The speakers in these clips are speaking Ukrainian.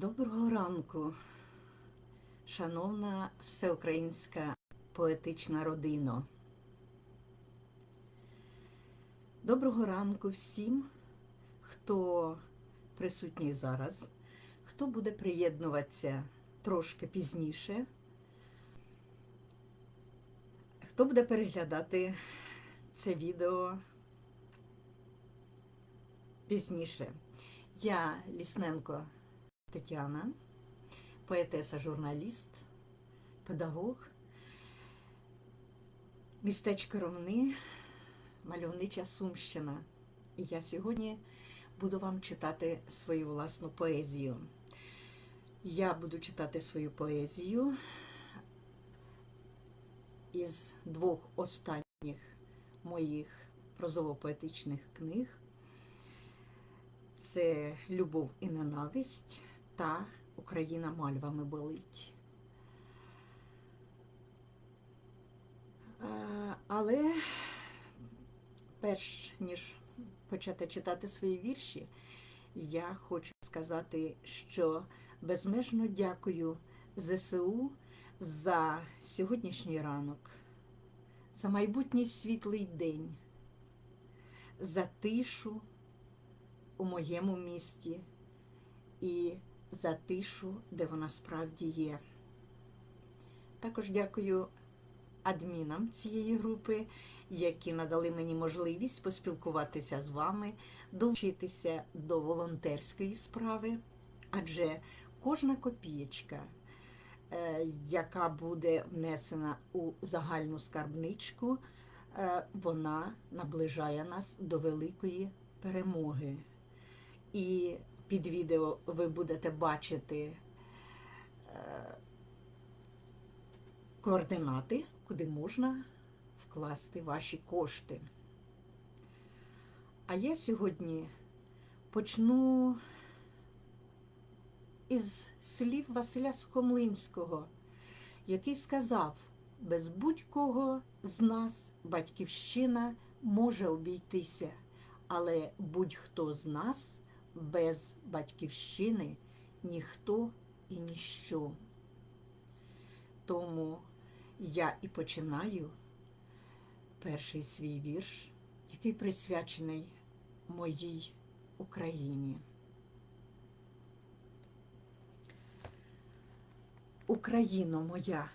Доброго ранку, шановна всеукраїнська поетична родино. Доброго ранку всім, хто присутній зараз, хто буде приєднуватися трошки пізніше, хто буде переглядати це відео пізніше. Я Лісненко Тетяна, поетеса, журналіст, педагог, містечко Ромни, мальовнича Сумщина. І я сьогодні буду вам читати свою власну поезію. Я буду читати свою поезію із двох останніх моїх прозово-поетичних книг. Це Любов і ненависть та Україна мальвами болить. Але перш ніж почати читати свої вірші, я хочу сказати, що безмежно дякую ЗСУ за сьогоднішній ранок, за майбутній світлий день, за тишу у моєму місті і за тишу, де вона справді є. Також дякую адмінам цієї групи, які надали мені можливість поспілкуватися з вами, долучитися до волонтерської справи, адже кожна копієчка, е, яка буде внесена у загальну скарбничку, е, вона наближає нас до великої перемоги. І під відео ви будете бачити е, координати, куди можна вкласти ваші кошти. А я сьогодні почну із слів Василя Сухомлинського, який сказав, без будь-кого з нас батьківщина може обійтися, але будь-хто з нас без батьківщини ніхто і ніщо. Тому я і починаю перший свій вірш, який присвячений моїй Україні. Україно моя,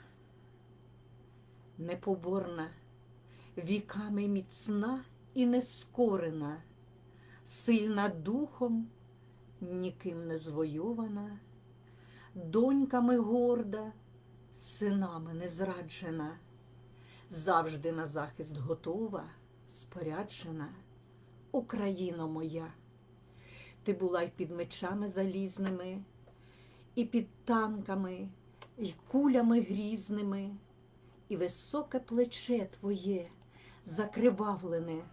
непоборна, віками міцна і нескорена, сильна духом, ніким не звойована, доньками горда, синами не зраджена, завжди на захист готова, споряджена, Україно моя, ти була й під мечами залізними, і під танками, і кулями грізними, і високе плече твоє закривавлене,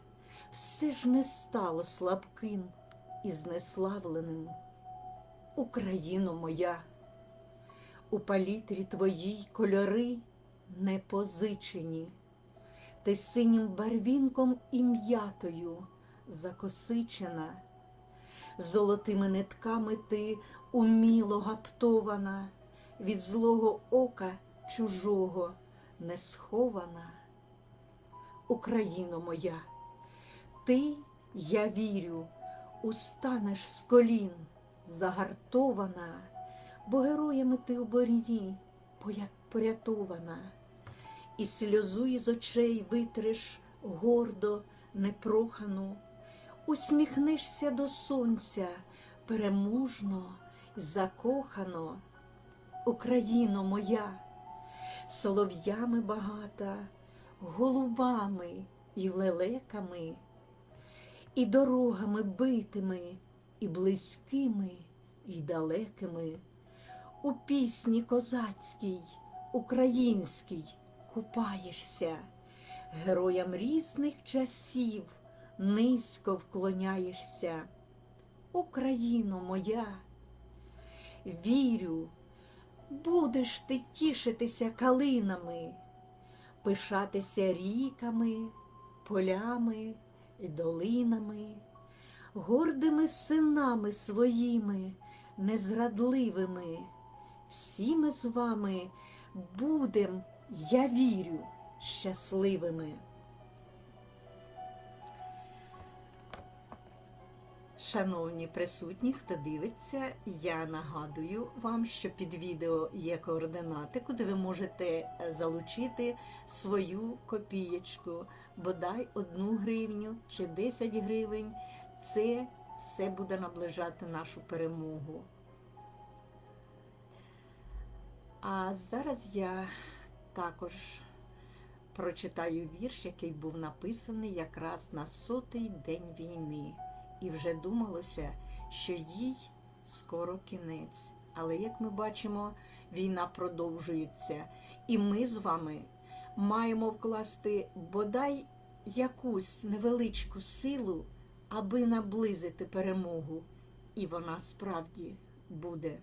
все ж не стало слабким і знеславленим. Україно моя, у палітрі твоїй кольори не позичені, ти синім барвінком і м'ятою закосичена, золотими нитками ти уміло гаптована, від злого ока чужого не схована. Україно моя, ти, я вірю, устанеш з колін загартована, бо героями ти у борні порятована, і сльозу із очей витриш гордо, непрохану, усміхнешся до сонця переможно, закохано, Україно моя, солов'ями багата, голубами і лелеками, і дорогами битими, і близькими, і далекими, у пісні козацькій, українській купаєшся, героям різних часів низько вклоняєшся. Україно моя, вірю, будеш ти тішитися калинами, пишатися ріками, полями і долинами, гордими синами своїми незрадливими. Всі ми з вами будем, я вірю, щасливими. Шановні присутні, хто дивиться, я нагадую вам, що під відео є координати, куди ви можете залучити свою копієчку, бодай одну гривню чи 10 гривень. Це все буде наближати нашу перемогу. А зараз я також прочитаю вірш, який був написаний якраз на сотий день війни. І вже думалося, що їй скоро кінець. Але як ми бачимо, війна продовжується, і ми з вами маємо вкласти бодай якусь невеличку силу, аби наблизити перемогу. І вона справді буде.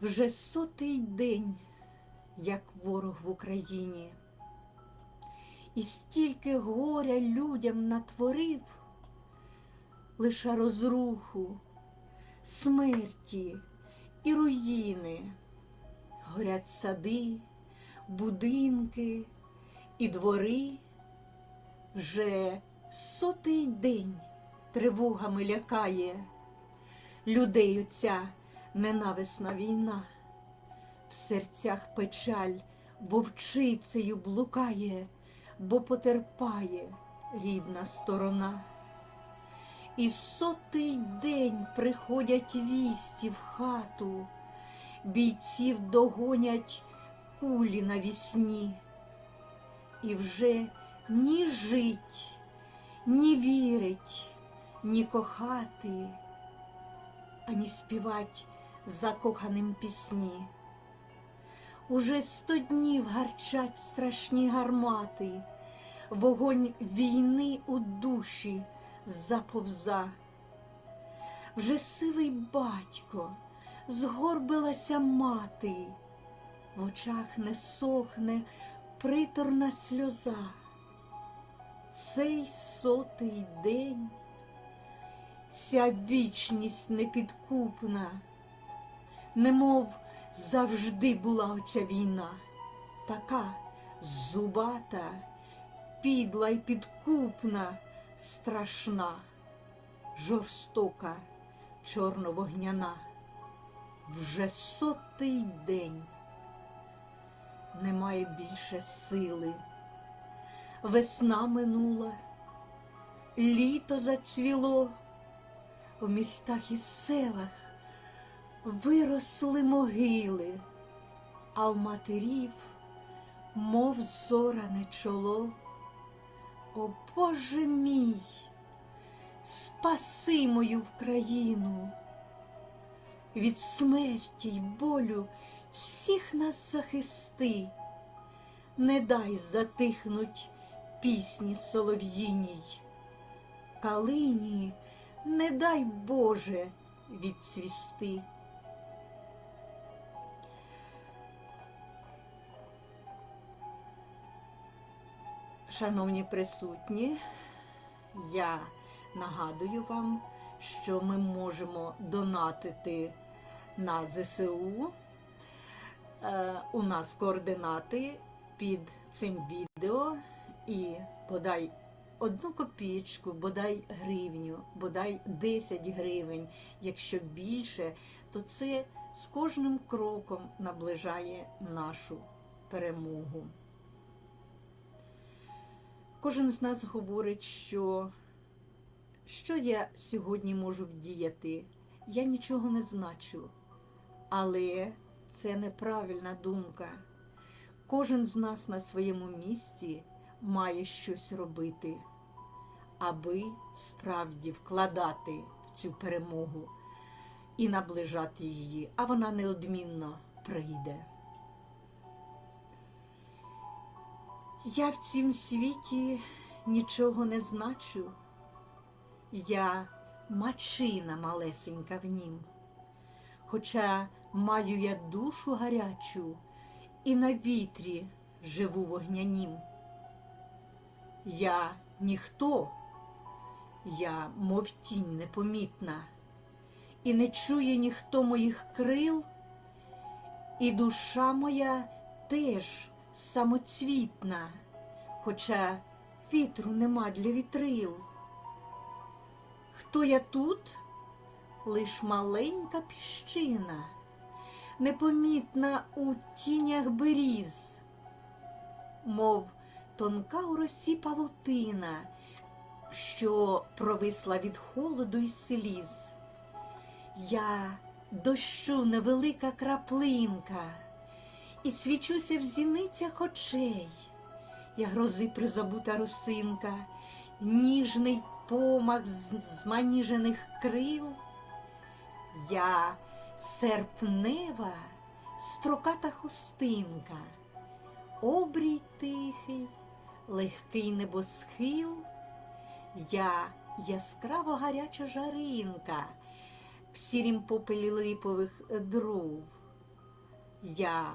Вже сотий день, як ворог в Україні і стільки горя людям натворив, лише розруху, смерті і руїни, горять сади, будинки і двори. Вже сотий день тривогами лякає людей оця ненависна війна, в серцях печаль вовчицею блукає бо потерпає рідна сторона. І сотий день приходять вісті в хату, бійців догонять кулі на вісні, і вже ні жить, ні вірить, ні кохати, ані співать закоханим пісні. Уже сто днів гарчать страшні гармати, вогонь війни у душі заповза. Вже сивий батько, згорбилася мати, в очах не сохне приторна сльоза. Цей сотий день, ця вічність непідкупна, немов завжди була оця війна, така зубата, підла й підкупна, страшна, жорстока, чорновогняна. Вже сотий день немає більше сили. Весна минула, літо зацвіло в містах і селах виросли могили, а в матерів, мов зоране чоло. О Боже мій, спаси мою в країну, від смерті й болю всіх нас захисти, не дай затихнуть пісні солов'їній, калині, не дай Боже відцвісти. Шановні присутні, я нагадую вам, що ми можемо донатити на ЗСУ. Е, у нас координати під цим відео і бодай одну копійку, бодай гривню, бодай 10 гривень. Якщо більше, то це з кожним кроком наближає нашу перемогу. Кожен з нас говорить, що що я сьогодні можу вдіяти? Я нічого не значу. Але це неправильна думка. Кожен з нас на своєму місці має щось робити, аби справді вкладати в цю перемогу і наближати її, а вона неодмінно прийде. Я в цім світі нічого не значу, я мачина малесенька в нім, хоча маю я душу гарячу і на вітрі живу вогнянім. Я ніхто, я, мов тінь непомітна, і не чує ніхто моїх крил, і душа моя теж самоцвітна, хоча вітру нема для вітрил. Хто я тут? Лиш маленька піщина, непомітна у тінях беріз, мов тонка у росі павутина, що провисла від холоду й сліз. Я дощу невелика краплинка, і свічуся в зіницях очей. Я грози призабута росинка, ніжний помах зманіжених крил. Я серпнева, строката хустинка, обрій тихий, легкий небосхил, я яскраво гаряча жаринка в сірім попелі липових дров. Я,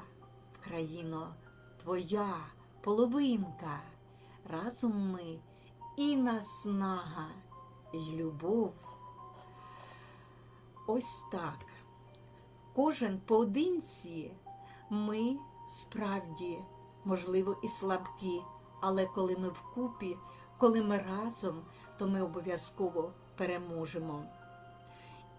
країно, твоя половинка, разом ми і наснага, і любов. Ось так. Кожен поодинці ми справді, можливо, і слабкі, але коли ми вкупі, коли ми разом, то ми обов'язково переможемо.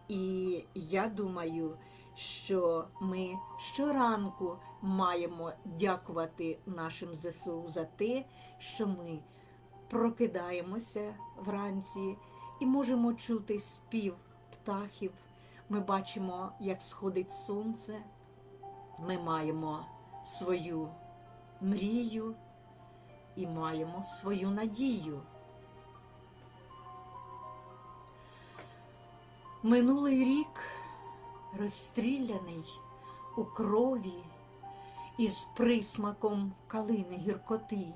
І я думаю, що ми щоранку маємо дякувати нашим ЗСУ за те, що ми прокидаємося вранці і можемо чути спів птахів. Ми бачимо, як сходить сонце. Ми маємо свою мрію і маємо свою надію. Минулий рік розстріляний у крові із присмаком калини гіркоти,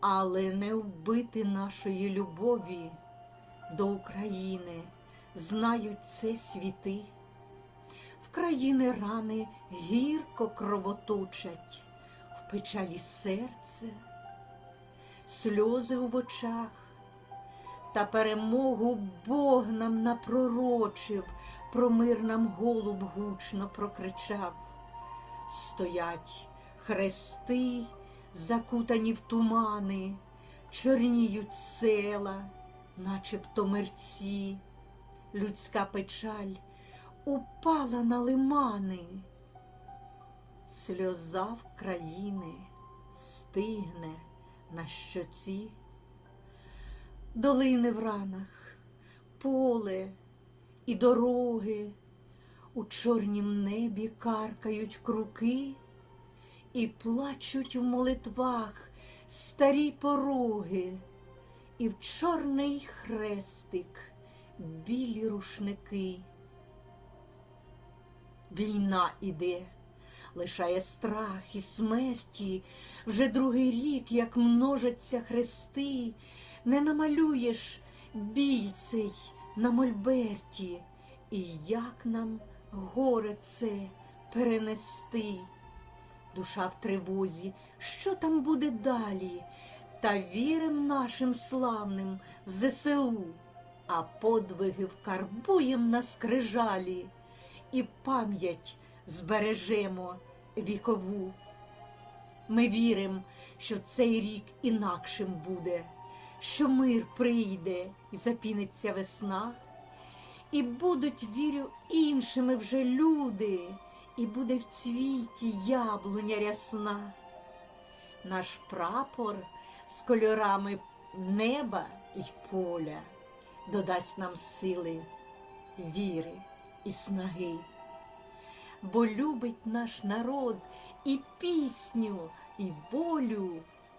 але не вбити нашої любові до України знають це світи. В країни рани гірко кровоточать, в печалі серце, сльози в очах. Та перемогу Бог нам напророчив, про мир нам голуб гучно прокричав. Стоять хрести, закутані в тумани, чорніють села, начебто мерці, людська печаль упала на лимани, сльоза в країни стигне на щоці долини в ранах, поле і дороги, у чорнім небі каркають круки і плачуть у молитвах старі пороги, і в чорний хрестик білі рушники. Війна іде, лишає страх і смерті, вже другий рік, як множаться хрести, не намалюєш біль цей на мольберті, і як нам горе це перенести. Душа в тривозі, що там буде далі? Та вірим нашим славним ЗСУ, а подвиги вкарбуєм на скрижалі, і пам'ять збережемо вікову. Ми віримо, що цей рік інакшим буде що мир прийде і запіниться весна, і будуть, вірю, іншими вже люди, і буде в цвіті яблуня рясна. Наш прапор з кольорами неба й поля додасть нам сили, віри і снаги. Бо любить наш народ і пісню, і волю,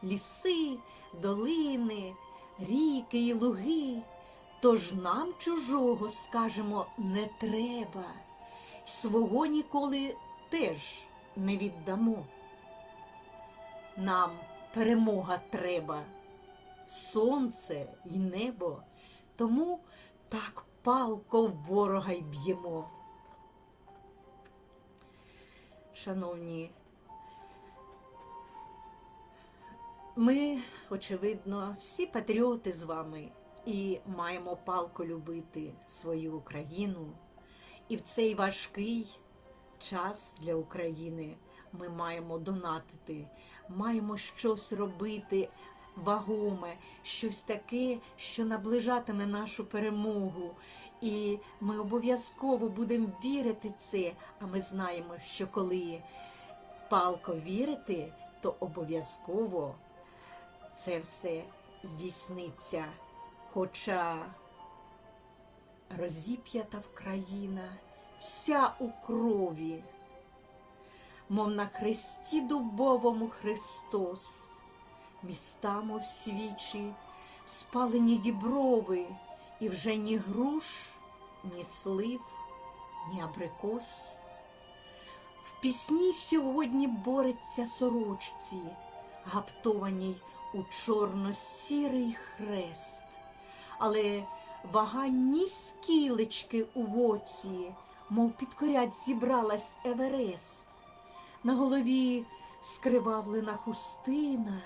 ліси, долини ріки і луги, тож нам чужого, скажемо, не треба, свого ніколи теж не віддамо. Нам перемога треба, сонце й небо, тому так палко ворога й б'ємо. Шановні Ми, очевидно, всі патріоти з вами і маємо палко любити свою Україну, І в цей важкий час для України ми маємо донатити, маємо щось робити вагоме, щось таке, що наближатиме нашу перемогу. І ми обов'язково будемо вірити це. А ми знаємо, що коли палко вірити, то обов'язково це все здійсниться. Хоча розіп'ята в країна вся у крові, мов на хресті дубовому Христос, міста, мов свічі, спалені діброви, і вже ні груш, ні слив, ні абрикос. В пісні сьогодні бореться сорочці, гаптованій у чорно-сірий хрест, але вага ні скілечки у воці, мов підкорять зібралась Еверест. На голові скривавлена хустина,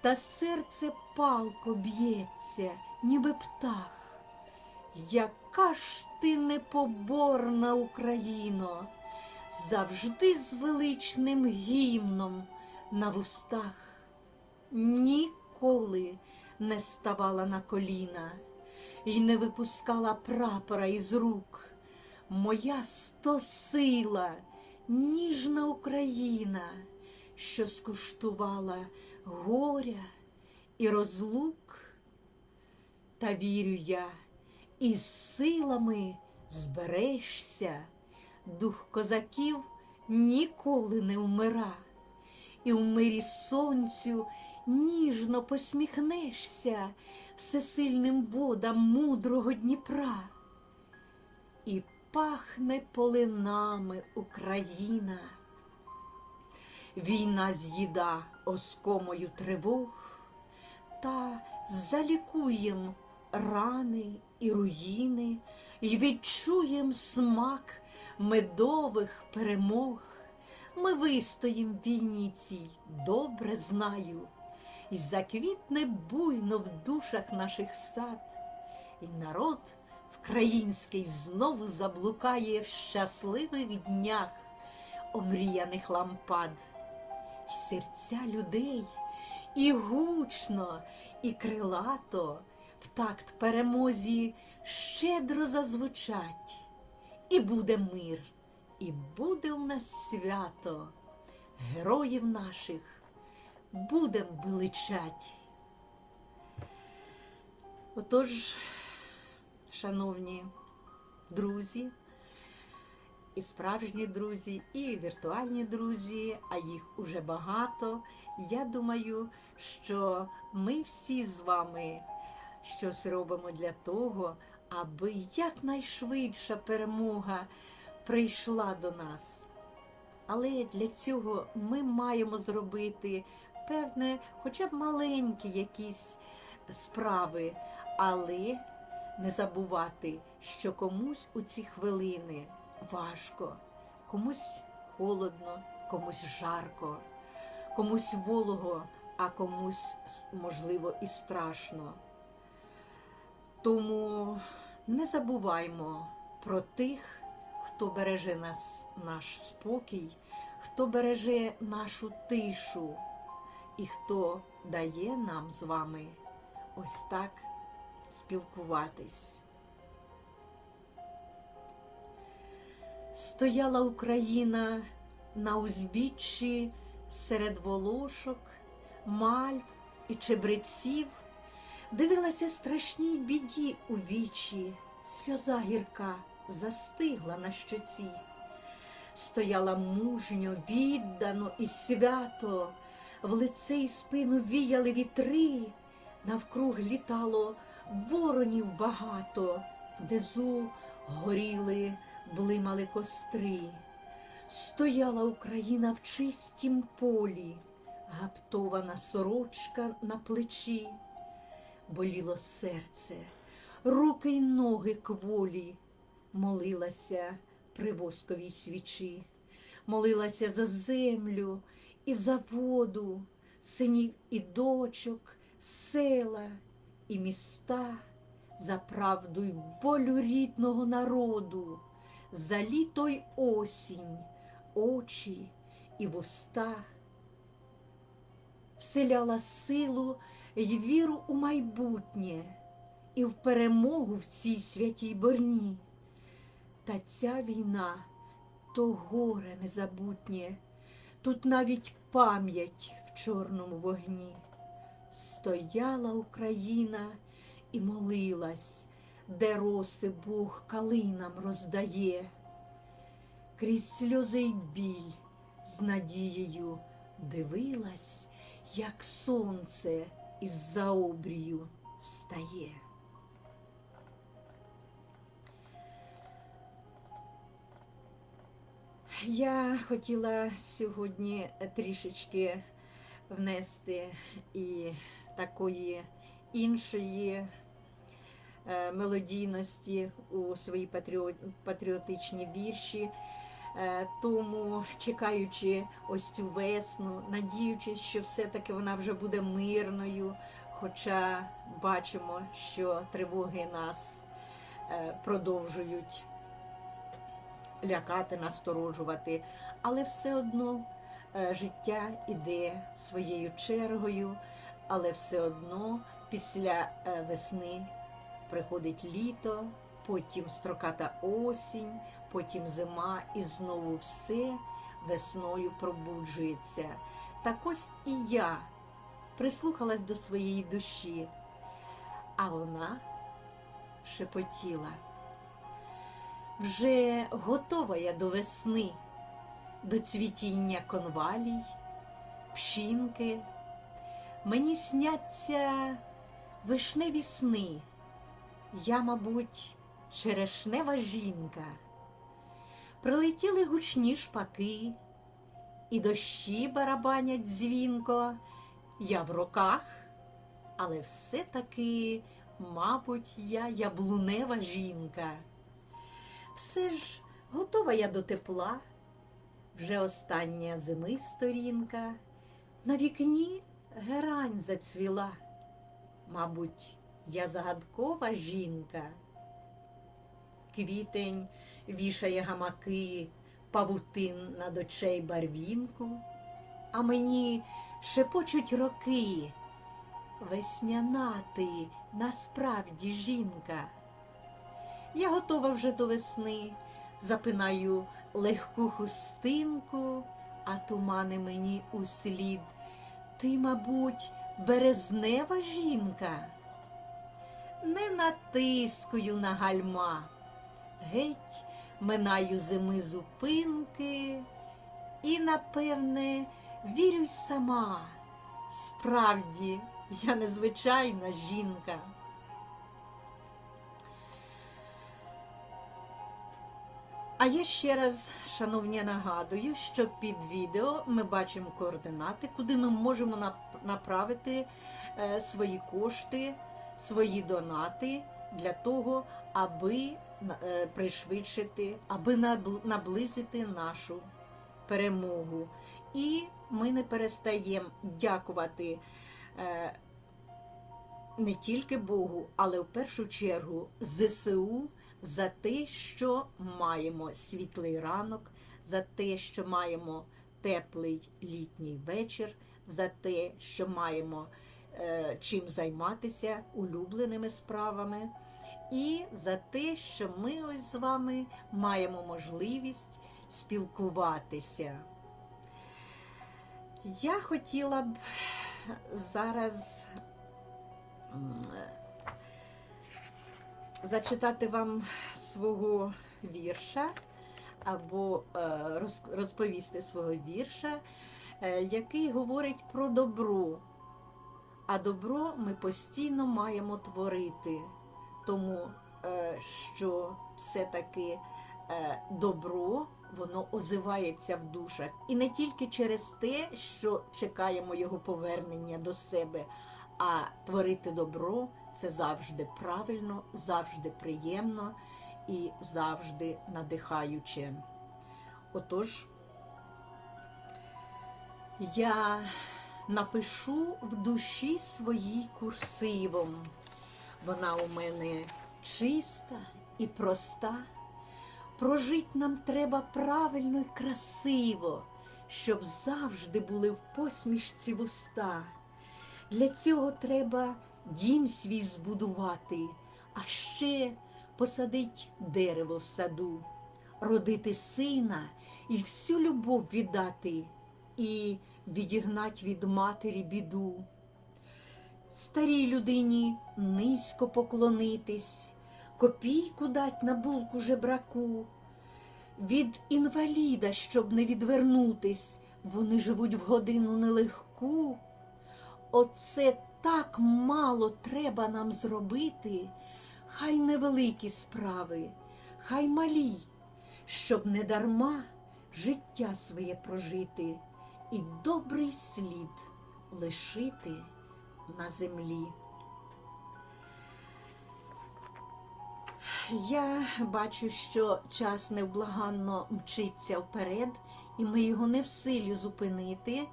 та серце палко б'ється, ніби птах. Яка ж ти непоборна Україно, завжди з величним гімном на вустах, ніколи не ставала на коліна й не випускала прапора із рук. Моя стосила, ніжна Україна, що скуштувала горя і розлук. Та вірю я, із силами зберешся, дух козаків ніколи не вмира, і в мирі сонцю ніжно посміхнешся всесильним водам мудрого Дніпра. І пахне полинами Україна. Війна з'їда оскомою тривог, та залікуєм рани і руїни, І відчуєм смак медових перемог. Ми вистоїм війні цій, добре знаю, І заквітне буйно в душах наших сад, І народ вкраїнський знову заблукає в щасливих днях омріяних лампад, в серця людей і гучно, і крилато в такт перемозі щедро зазвучать, і буде мир, і буде в нас свято, героїв наших будем величать. Отож, шановні друзі, і справжні друзі, і віртуальні друзі, а їх уже багато. Я думаю, що ми всі з вами щось робимо для того, аби якнайшвидша перемога прийшла до нас. Але для цього ми маємо зробити певне, хоча б маленькі якісь справи, але не забувати, що комусь у ці хвилини важко, комусь холодно, комусь жарко, комусь волого, а комусь, можливо, і страшно. Тому не забуваймо про тих, хто береже нас, наш спокій, хто береже нашу тишу і хто дає нам з вами ось так спілкуватись. Стояла Україна на узбіччі серед волошок, мальв і чебреців, дивилася страшній біді у вічі, сльоза гірка застигла на щоці, стояла мужньо, віддано і свято, в лице й спину віяли вітри, навкруг літало воронів багато, внизу горіли блимали костри, стояла Україна в чистім полі, гаптована сорочка на плечі, боліло серце, руки й ноги кволі, молилася при восковій свічі, молилася за землю і за воду, синів і дочок, села і міста. За правду й волю рідного народу за літо й осінь, очі і вуста, вселяла силу й віру у майбутнє і в перемогу в цій святій борні. Та ця війна то горе незабутнє, тут навіть пам'ять в чорному вогні. Стояла Україна і молилась, де роси Бог калинам роздає. Крізь сльози й біль з надією дивилась, як сонце із-за обрію встає. Я хотіла сьогодні трішечки внести і такої іншої е, мелодійності у свої патріо- патріотичні вірші. Е, Тому, чекаючи ось цю весну, надіючись, що все-таки вона вже буде мирною, хоча бачимо, що тривоги нас е, продовжують лякати, насторожувати, але все одно е, життя іде своєю чергою, але все одно після е, весни приходить літо, потім строката осінь, потім зима, і знову все весною пробуджується. Так ось і я прислухалась до своєї душі, а вона шепотіла. Вже готова я до весни, до цвітіння конвалій, пшінки. Мені сняться вишневі сни. Я, мабуть, черешнева жінка. Прилетіли гучні шпаки, і дощі барабанять дзвінко. Я в руках, але все-таки, мабуть, я яблунева жінка. Все ж готова я до тепла, вже остання зими сторінка, на вікні герань зацвіла. Мабуть, я загадкова жінка. Квітень вішає гамаки, павутин над очей барвінку, а мені шепочуть роки. Весняна ти насправді жінка. Я готова вже до весни, запинаю легку хустинку, а тумани мені услід. Ти, мабуть, березнева жінка. Не натискую на гальма, геть минаю зими зупинки, і, напевне, вірю й сама. Справді, я незвичайна жінка. А я ще раз, шановні, нагадую, що під відео ми бачимо координати, куди ми можемо направити е, свої кошти, свої донати для того, аби е, пришвидшити, аби наблизити нашу перемогу. І ми не перестаємо дякувати е, не тільки Богу, але в першу чергу ЗСУ за те, що маємо світлий ранок, за те, що маємо теплий літній вечір, за те, що маємо е, чим займатися улюбленими справами, і за те, що ми ось з вами маємо можливість спілкуватися. Я хотіла б зараз зачитати вам свого вірша або е, розповісти свого вірша, е, який говорить про добро. А добро ми постійно маємо творити, тому е, що все-таки добро воно озивається в душах. І не тільки через те, що чекаємо його повернення до себе, а творити добро це завжди правильно, завжди приємно і завжди надихаюче. Отож, я напишу в душі своїй курсивом. Вона у мене чиста і проста. Прожить нам треба правильно і красиво, щоб завжди були в посмішці вуста. Для цього треба дім свій збудувати, а ще посадить дерево в саду, родити сина і всю любов віддати, і відігнать від матері біду. Старій людині низько поклонитись, копійку дать на булку жебраку. Від інваліда, щоб не відвернутись, вони живуть в годину нелегку. Оце так мало треба нам зробити, хай невеликі справи, хай малі, щоб не дарма життя своє прожити і добрий слід лишити на землі. Я бачу, що час невблаганно мчиться вперед, і ми його не в силі зупинити.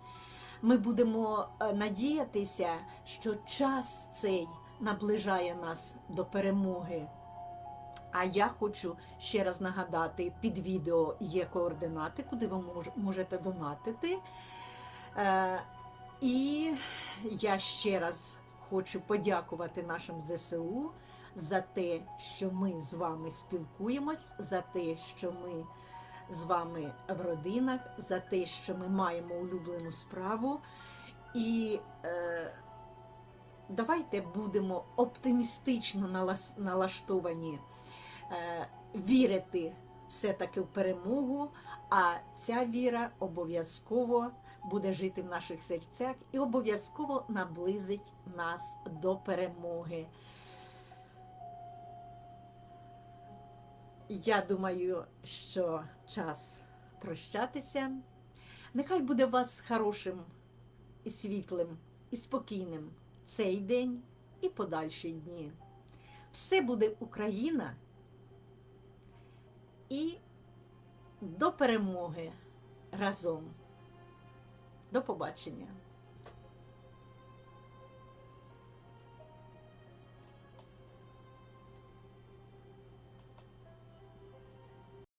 Ми будемо е, надіятися, що час цей наближає нас до перемоги. А я хочу ще раз нагадати: під відео є координати, куди ви можете донатити. Е, І я ще раз хочу подякувати нашим ЗСУ за те, що ми з вами спілкуємось, за те, що ми з вами в родинах, за те, що ми маємо улюблену справу. І е, давайте будемо оптимістично налаштовані, е, вірити все-таки в перемогу, а ця віра обов'язково буде жити в наших серцях і обов'язково наблизить нас до перемоги. Я думаю, що час прощатися. Нехай буде вас хорошим і світлим, і спокійним цей день і подальші дні. Все буде Україна і до перемоги разом. До побачення!